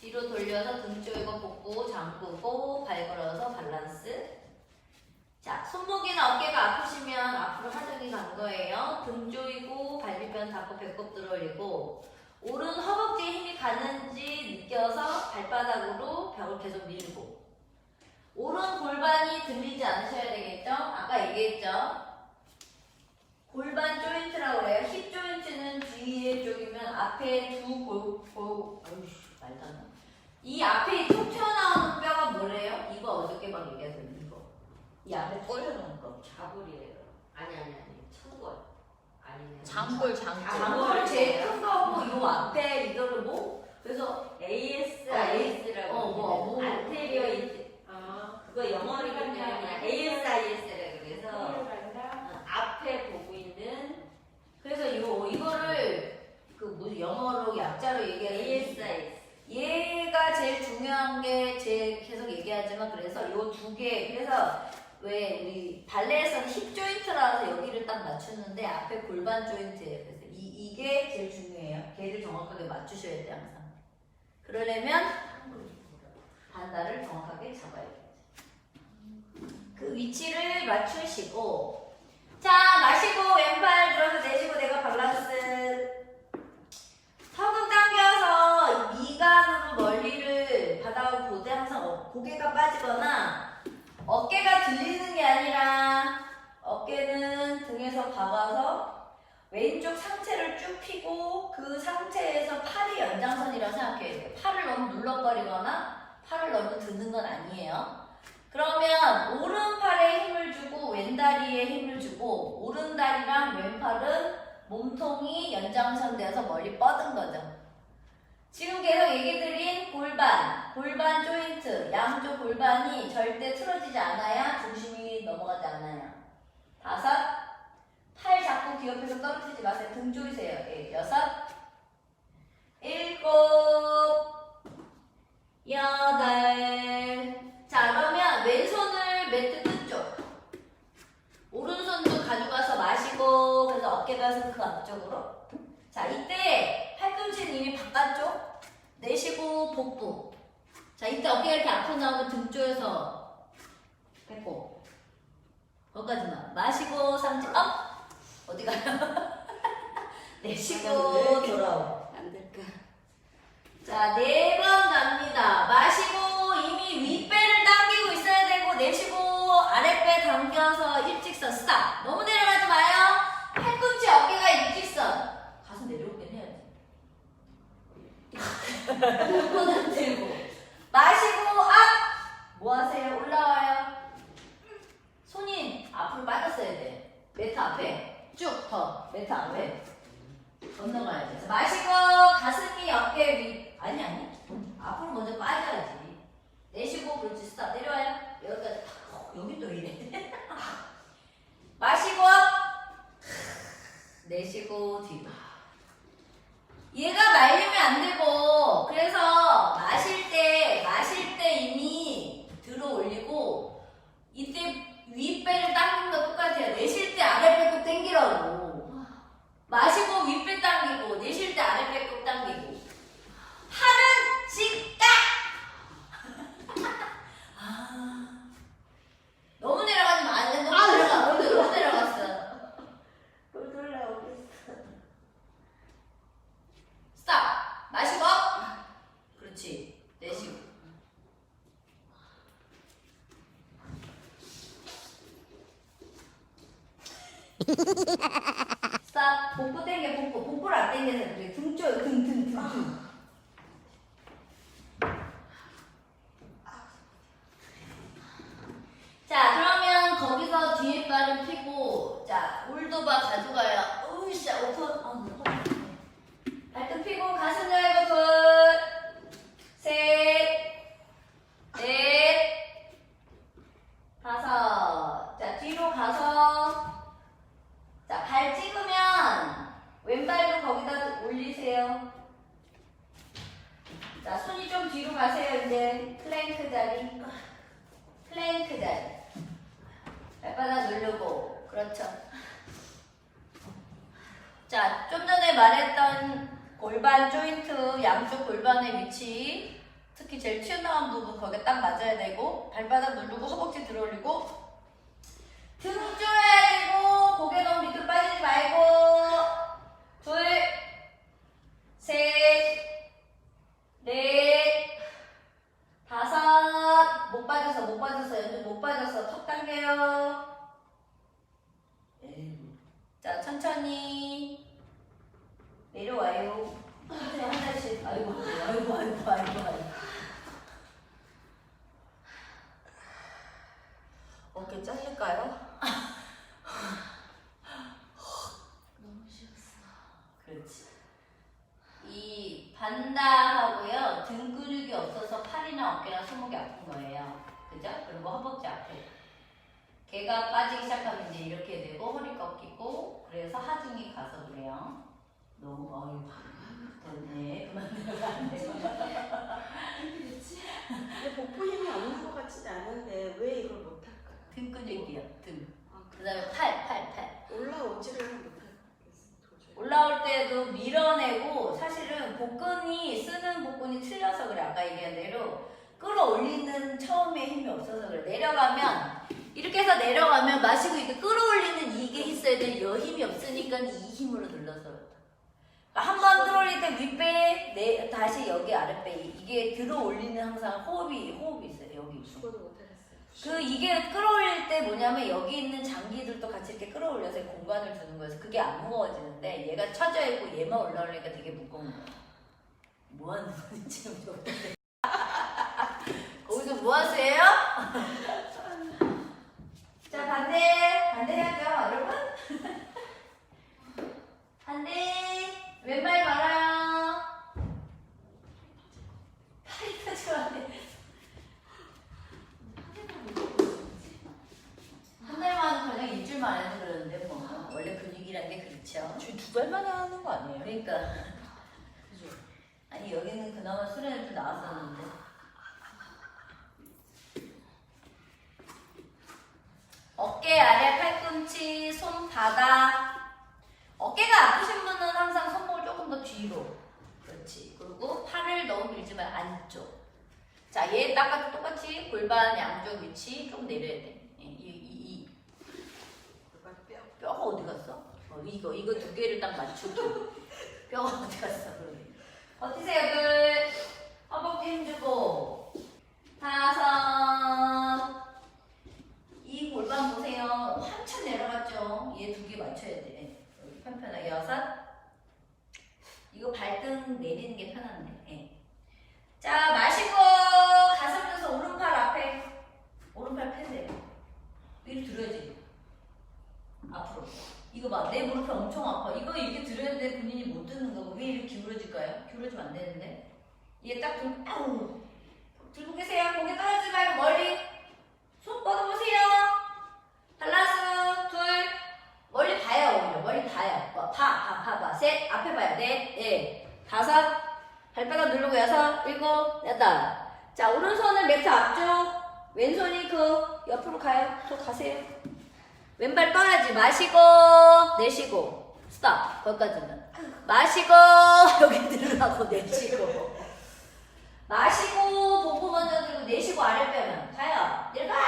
뒤로 돌려서 등 조이고 복부 잠그고 발 걸어서 밸런스. 자, 손목이나 어깨가 아프시면 앞으로 하정이 간 거예요. 등 조이고 발비변 닫고 배꼽 들어올리고 오른 허벅지에 힘이 가는지 느껴서 발바닥으로 벽을 계속 밀고 오른 골반이 들리지 않으셔야 되겠죠? 아까 얘기했죠? 골반 조인트라고 그래요. 힙 조인트는 뒤에 쪽이면 앞에 두 골, 골. 이 앞에 툭 튀어나오는 뼈가 뭐래요? 이거 어저께 막 얘기했어요, 이거. 이 앞에 꽂혀놓은 거. 자불이래요. 아니 아니 아니 청골. 아니면 장골 장골. 장골 제일 큰 거고, 요 앞에 이거를 뭐? 그래서 AS, 어, IS라고. 어, 뭐, 뭐. 안테리어 인트. 아. 그거 영어로 그냥 ASIS라고 그래서 어. 어, 앞에 보고 있는 그래서 요, 이거를 그 뭐 영어로 약자로 얘기하는 ASIS. 얘가 제일 중요한 게제 계속 얘기하지만 그래서 요 두 개 그래서 왜 우리 발레에서는 힙 조인트라서 여기를 딱 맞추는데 앞에 골반 조인트예요. 그래서 이 이게 제일 중요해요. 걔를 정확하게 맞추셔야 돼 항상. 그러려면 반달을 정확하게 잡아야겠죠. 그 위치를 맞추시고 자 마시고 왼팔 들어서 내쉬고 내가 밸런스 턱은 당겨서 미간으로 멀리를 바닥을 보되 항상 어- 고개가 빠지거나 어깨가 들리는 게 아니라 어깨는 등에서 박아서 왼쪽 상체를 쭉 펴고 그 상체에서 팔이 연장선이라고 생각해야 돼요. 팔을 너무 눌렁거리거나 팔을 너무 드는 건 아니에요. 그러면 오른팔에 힘을 주고 왼다리에 힘을 주고 오른다리랑 왼팔은 몸통이 연장선 돼서 멀리 뻗은 거죠. 지금 계속 얘기 드린 골반, 골반 조인트, 양쪽 골반이 절대 틀어지지 않아야 중심이 넘어가지 않아요. 다섯, 팔 잡고 귀 옆에서 떨어뜨리지 마세요. 등 조이세요. 예, 여섯, 일곱, 여덟. 자, 그러면 왼손을 매트 끝쪽. 오른손도 가져가서 마시고, 그래서 어깨가 그 앞쪽으로. 자, 이때 팔꿈치는 이미 바깥쪽. 내쉬고, 복부. 자, 이때 어깨가 이렇게 앞으로 나오면 등 쪽에서 배꼽. 거기까지만. 마시고, 상체 업! 어디 가요? 내쉬고, 돌아오. 안 될까? 자, 네 번 갑니다. 마시고 이미 윗배를 당기고 있어야 되고 내쉬고 아랫배 당겨서 일직선 스탑. 너무 내려가지 마요. 팔꿈치 어깨가 일직선. 가슴 내려오긴 해야지. 손은 들고 마시고 업. 뭐 하세요? 올라와요. 손이 앞으로 빠졌어야 돼. 매트 앞에 쭉 더. 매트 앞에. 건너가야지. 그래서 마시고 가슴이 어깨 위 아니 아니 앞으로 먼저 빠져야지. 내쉬고 그렇지 스탑 내려와요. 여기까지 어, 여기 또 이래. 마시고 내쉬고 뒤로. 얘가 말리면 안 되고 그래서 마실 때 마실 때 이미 들어 올리고 이때 윗배를 당기는 거 똑같아요. 내쉴 때 아랫배 꼭 당기라고. 마시고 윗배 당기고 내쉴 때 아랫배 꼭 당기고 팔은 직각 아, 너무 내려가지 마 안 돼. 너무 내려가 너무, 너무 내려갔어 똘똘 나오겠어. 스탑 마시고 그렇지 내쉬고 스탑 복부 당겨 복부 복부를 안 당겨서 그래 등 쪽 등등등 자 그러면 거기서 뒤에 발을 펴고 자 올도바 가져가요 으쌰 오픈 아 너무 발등 펴고 가슴 열고 둘셋넷 다섯 자 뒤로 가서 자 발 찍으면 왼발도 거기다 올리세요 자 손이 좀 뒤로 가세요 이제 플랭크 자리 플랭크 자리 발바닥 누르고 그렇죠. 자 좀 전에 말했던 골반 조인트 양쪽 골반의 위치 특히 제일 튀어나온 부분 거기에 딱 맞아야 되고 발바닥 누르고 허벅지 들어올리고 등 조여야 되고 고개 너무 밑으로 빠지지 말고 둘 셋, 넷, 다섯, 못 빠져서, 못 빠져서, 연주 못 빠져서, 턱 당겨요. 일곱. 자, 천천히 내려와요. 한 달씩. 아이고, 아이고, 아이고, 아이고, 아이고. 잘릴까요? 너무 쉬웠어. 그렇지. 이 반다하고요 등 근육이 없어서 팔이나 어깨나 손목이 아픈 거예요. 그죠? 그리고 허벅지 앞에. 개가 빠지기 시작하면 이제 이렇게 되고 허리 꺾이고 그래서 하중이 가서 그래요. 너무 어이 됐네. 그만 내려가 안 돼. 그렇지? 복부 힘이 없는 것 같지는 않은데 왜 이걸 못할까? 등 근육이요. 등. 아, 그 다음에 팔, 팔, 팔. 올라오지를 못하겠어 도저히. 올라올 때도 밀어내고 사실은 복근이 쓰는 복근이 틀려서 그래 아까 얘기한 대로 끌어올리는 처음에 힘이 없어서 그래 내려가면 이렇게 해서 내려가면 마시고 이렇게 끌어올리는 이게 있어야 돼 여 힘이 없으니까 이 힘으로 눌러서 한번 끌어올릴 때 윗배 내 다시 여기 아랫배 이게 들어올리는 항상 호흡이 호흡이 있어요 여기 있어 죽어도 못하겠어요. 그 이게 끌어올릴 때 뭐냐면 여기 있는 장기들도 같이 이렇게 끌어올려서 공간을 주는 거여서 그게 안 무거워지는데 얘가 처져 있고 얘만 올라오니까 되게 무거운 거야. 뭐 하는 지금 저거? 거기서 뭐 하세요? 자 반대 반대 해야죠 여러분. 반대 왼발 말아요. 팔이 터지면 안 돼. 한 달만 그냥 일주일만 안 해도 그러는데 뭐 근육이란 게 그렇죠. 저희 두달 만에 하는 거 아니에요? 그러니까 아니 여기는 그나마 수련을 좀 나왔었는데 어깨 아래 팔꿈치 손 바닥 어깨가 아프신 분은 항상 손목을 조금 더 뒤로 그렇지 그리고 팔을 너무 밀지만 안쪽 자얘 아까 똑같이 골반 양쪽 위치 좀 내려야 돼 이, 이, 이, 뼈. 뼈가 어디 갔어? 어, 이거 이거 두 개를 딱 맞추고. 뼈가 어디 갔어? 그러면? 버티세요 둘. 허벅지 힘주고. 다섯 이 골반 보세요 한참 내려갔죠? 얘 두 개 맞춰야 돼 여기 편편하게 여섯 이거 발등 내리는 게 편한데 예. 자 마시고 가슴 들어서 오른팔 앞에 오른팔 펴세요 위로 들어야지 앞으로. 이거 봐. 내 무릎이 엄청 아파. 이거 이렇게 들었는데 본인이 못 듣는 거고 왜 이렇게 기울어질까요? 기울어지면 안 되는데. 얘딱 들, 아우. 들고 계세요. 고개 떨어지지 말고 멀리. 손 뻗어보세요. 발라스. 둘. 멀리 봐요. 오히려. 멀리 봐요. 봐, 봐, 봐, 봐, 봐. 셋. 앞에 봐요. 넷. 예. 다섯. 발바닥 누르고 여섯. 일곱. 여덟. 자, 오른손은 매트 앞쪽. 왼손이 그 옆으로 가요. 또 가세요. 왼발 떠야지 마시고 내쉬고. 스탑. 거기까지는 마시고 여기 들으라고 내쉬고. 마시고 복부 먼저 들고 내쉬고 아랫배는 가요. 내려가!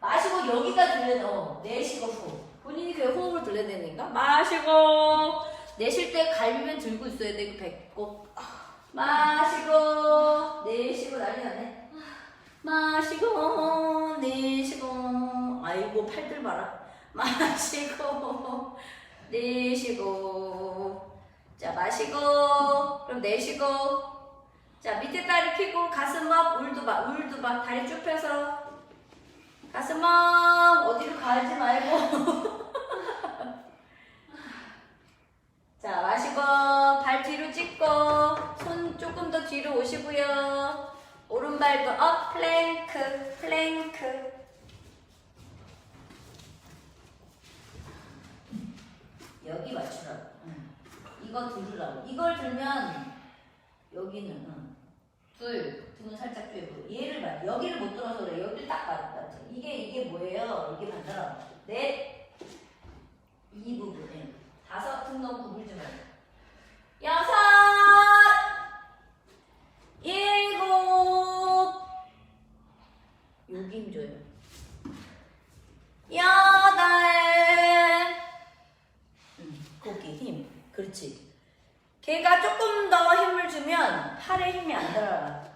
마시고 여기가 들려 어 내쉬고 후. 본인이 그 호흡을 되니까. 마시고. 내쉴 때 갈비면 들고 있어야 돼그 배꼽. 마시고 내쉬고 난리 나네. 마시고 내쉬고 아이고 팔들 봐라. 마시고 내쉬고. 자 마시고 그럼 내쉬고. 자 밑에 다리 펴고 가슴 업 울도 봐 울도 봐. 다리 쭉 펴서. 가슴 업 어디로 가지 말고. 자 마시고 발 뒤로 찍고 손 조금 더 뒤로 오시고요. 오른발도 업 플랭크 플랭크 여기 맞추라고. 응. 이거 들으라고. 이걸 들면 여기는 응. 둘 등은 살짝 조이고. 얘를 봐. 여기를 못 들어서 그래. 여기를 딱 맞, 맞죠 이게 이게 뭐예요? 이게 반대라고. 넷 이 부분에 다섯 등 너무 구부리지 말고 여섯, 일곱, 여기 힘 줘요. 걔가 조금 더 힘을 주면 팔에 힘이 안 올라.